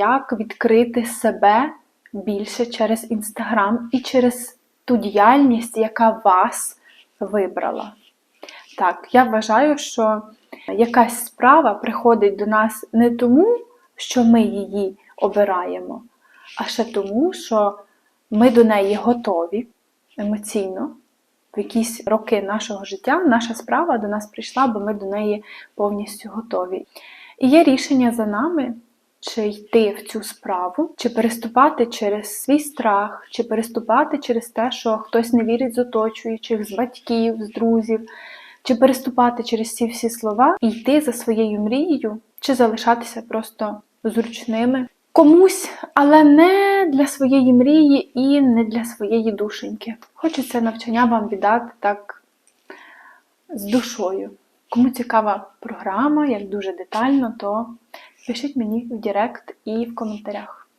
як відкрити себе більше через інстаграм і через ту діяльність, яка вас вибрала. Так, я вважаю, що якась справа приходить до нас не тому, що ми її обираємо, а ще тому, що ми до неї готові емоційно. В якісь роки нашого життя наша справа до нас прийшла, бо ми до неї повністю готові. І є рішення за нами, чи йти в цю справу, чи переступати через свій страх, чи переступати через те, що хтось не вірить з оточуючих, з батьків, з друзів, чи переступати через ці всі слова і йти за своєю мрією, чи залишатися просто зручними комусь, але не для своєї мрії і не для своєї душеньки. Хочеться навчання вам віддати так з душою. Кому цікава програма, як дуже детально, то пишіть мені в Директ і в коментарях.